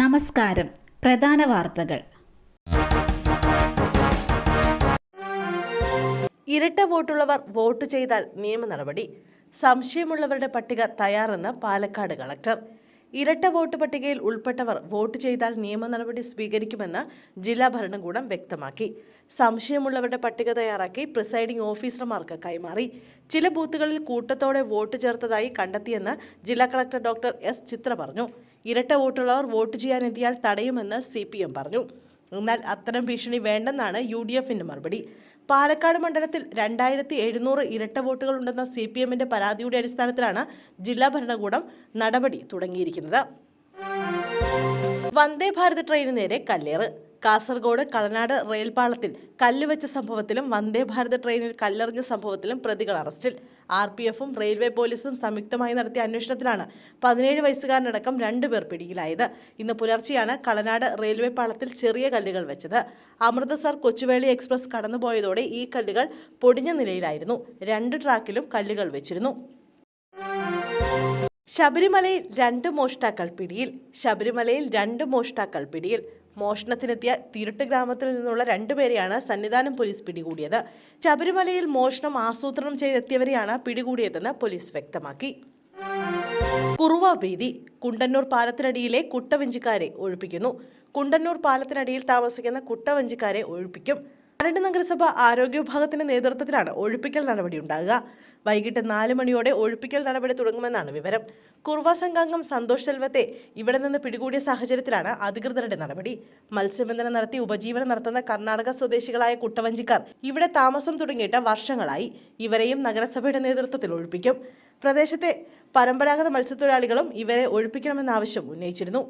നമസ്കാരം. പ്രധാന വാർത്തകൾ. ഇരട്ട വോട്ടുള്ളവർ വോട്ട് ചെയ്താൽ നിയമ നടപടി. സംശയമുള്ളവരുടെ പട്ടിക തയ്യാറെന്ന് പാലക്കാട് കളക്ടർ. ഇരട്ട വോട്ട് പട്ടികയിൽ ഉൾപ്പെട്ടവർ വോട്ട് ചെയ്താൽ നിയമ നടപടി സ്വീകരിക്കുമെന്ന് ജില്ലാ ഭരണകൂടം വ്യക്തമാക്കി. സംശയമുള്ളവരുടെ പട്ടിക തയ്യാറാക്കി പ്രിസൈഡിംഗ് ഓഫീസർമാർക്ക് കൈമാറി. ചില ബൂത്തുകളിൽ കൂട്ടത്തോടെ വോട്ട് ചേർത്തതായി കണ്ടെത്തിയെന്ന് ജില്ലാ കളക്ടർ ഡോക്ടർ എസ് ചിത്ര പറഞ്ഞു. ഇരട്ട വോട്ടുള്ളവർ വോട്ട് ചെയ്യാനെത്തിയാൽ തടയുമെന്ന് സി പി എം പറഞ്ഞു. എന്നാൽ അത്തരം ഭീഷണി വേണ്ടെന്നാണ് യു ഡി എഫിന്റെ മറുപടി. പാലക്കാട് മണ്ഡലത്തിൽ രണ്ടായിരത്തി എഴുന്നൂറ് ഇരട്ട വോട്ടുകൾ ഉണ്ടെന്ന സി പി എമ്മിന്റെ പരാതിയുടെ അടിസ്ഥാനത്തിലാണ് ജില്ലാ ഭരണകൂടം നടപടി തുടങ്ങിയിരിക്കുന്നത്. വന്ദേ ഭാരത് ട്രെയിന് നേരെ കല്ലേറ്. കാസർഗോഡ് കളനാട് റെയിൽപാളത്തിൽ കല്ലുവെച്ച സംഭവത്തിലും വന്ദേ ഭാരത് ട്രെയിനിൽ കല്ലെറിഞ്ഞ സംഭവത്തിലും പ്രതികൾ അറസ്റ്റിൽ. ആർ പി എഫും റെയിൽവേ പോലീസും സംയുക്തമായി നടത്തിയ അന്വേഷണത്തിലാണ് പതിനേഴ് വയസ്സുകാരനടക്കം രണ്ടുപേർ പിടിയിലായത്. ഇന്ന് പുലർച്ചെയാണ് കളനാട് റെയിൽവേ പാളത്തിൽ ചെറിയ കല്ലുകൾ വെച്ചത്. അമൃതസർ കൊച്ചുവേളി എക്സ്പ്രസ് കടന്നുപോയതോടെ ഈ കല്ലുകൾ പൊടിഞ്ഞ നിലയിലായിരുന്നു. രണ്ട് ട്രാക്കിലും കല്ലുകൾ വെച്ചിരുന്നു. ശബരിമലയിൽ രണ്ട് മോഷ്ടാക്കൾ പിടിയിൽ. ശബരിമലയിൽ രണ്ട് മോഷ്ടാക്കൾ പിടിയിൽ. മോഷണത്തിനെത്തിയ തിരുട്ട് ഗ്രാമത്തിൽ നിന്നുള്ള രണ്ടുപേരെയാണ് സന്നിധാനം പോലീസ് പിടികൂടിയത്. ശബരിമലയിൽ മോഷണം ആസൂത്രണം ചെയ്തെത്തിയവരെയാണ് പിടികൂടിയതെന്ന് പോലീസ് വ്യക്തമാക്കി. കുറുവ ഭീതി കുണ്ടന്നൂർ പാലത്തിനടിയിലെ കുട്ടവഞ്ചിക്കാരെ ഒഴിപ്പിക്കുന്നു. കുണ്ടന്നൂർ പാലത്തിനടിയിൽ താമസിക്കുന്ന കുട്ടവഞ്ചിക്കാരെ ഒഴിപ്പിക്കും. മരട് നഗരസഭ ആരോഗ്യ വിഭാഗത്തിന്റെ നേതൃത്വത്തിലാണ് ഒഴിപ്പിക്കൽ നടപടി ഉണ്ടാകുക. വൈകിട്ട് നാല് മണിയോടെ ഒഴിപ്പിക്കൽ നടപടി തുടങ്ങുമെന്നാണ് വിവരം. കുർവ സംഘാംഗം സന്തോഷ് സെൽവത്തെ ഇവിടെ നിന്ന് പിടികൂടിയ സാഹചര്യത്തിലാണ് അധികൃതരുടെ നടപടി. മത്സ്യബന്ധനം നടത്തി ഉപജീവനം നടത്തുന്ന കർണാടക സ്വദേശികളായ കുട്ടവഞ്ചിക്കാർ ഇവിടെ താമസം തുടങ്ങിയിട്ട് വർഷങ്ങളായി ഇവരെയും നഗരസഭയുടെ നേതൃത്വത്തിൽ ഒഴിപ്പിക്കും. പ്രദേശത്തെ പരമ്പരാഗത മത്സ്യത്തൊഴിലാളികളും ഇവരെ ഒഴിപ്പിക്കണമെന്ന ആവശ്യം ഉന്നയിച്ചിരുന്നു.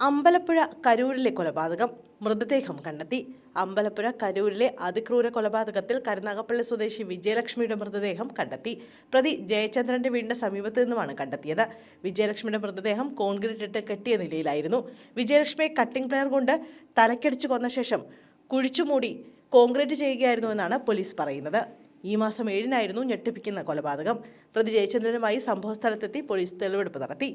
അമ്പലപ്പുഴ കരൂരിലെ കൊലപാതകം മൃതദേഹം കണ്ടെത്തി. അമ്പലപ്പുഴ കരൂരിലെ അതിക്രൂര കൊലപാതകത്തിൽ കരുനാഗപ്പള്ളി സ്വദേശി വിജയലക്ഷ്മിയുടെ മൃതദേഹം കണ്ടെത്തി. പ്രതി ജയചന്ദ്രന്റെ വീടിന്റെ സമീപത്ത് നിന്നുമാണ് കണ്ടെത്തിയത്. വിജയലക്ഷ്മിയുടെ മൃതദേഹം കോൺക്രീറ്റ് ഇട്ട് കെട്ടിയ നിലയിലായിരുന്നു. വിജയലക്ഷ്മിയെ കട്ടിംഗ് പ്ലെയർ കൊണ്ട് തലക്കടിച്ചു കൊന്ന ശേഷം കുഴിച്ചുമൂടി കോൺക്രീറ്റ് ചെയ്യുകയായിരുന്നു എന്നാണ് പോലീസ് പറയുന്നത്. ഈ മാസം ഏഴിനായിരുന്നു ഞെട്ടിപ്പിക്കുന്ന കൊലപാതകം. പ്രതി ജയചന്ദ്രനുമായി സംഭവസ്ഥലത്തെത്തി പോലീസ് തെളിവെടുപ്പ് നടത്തി.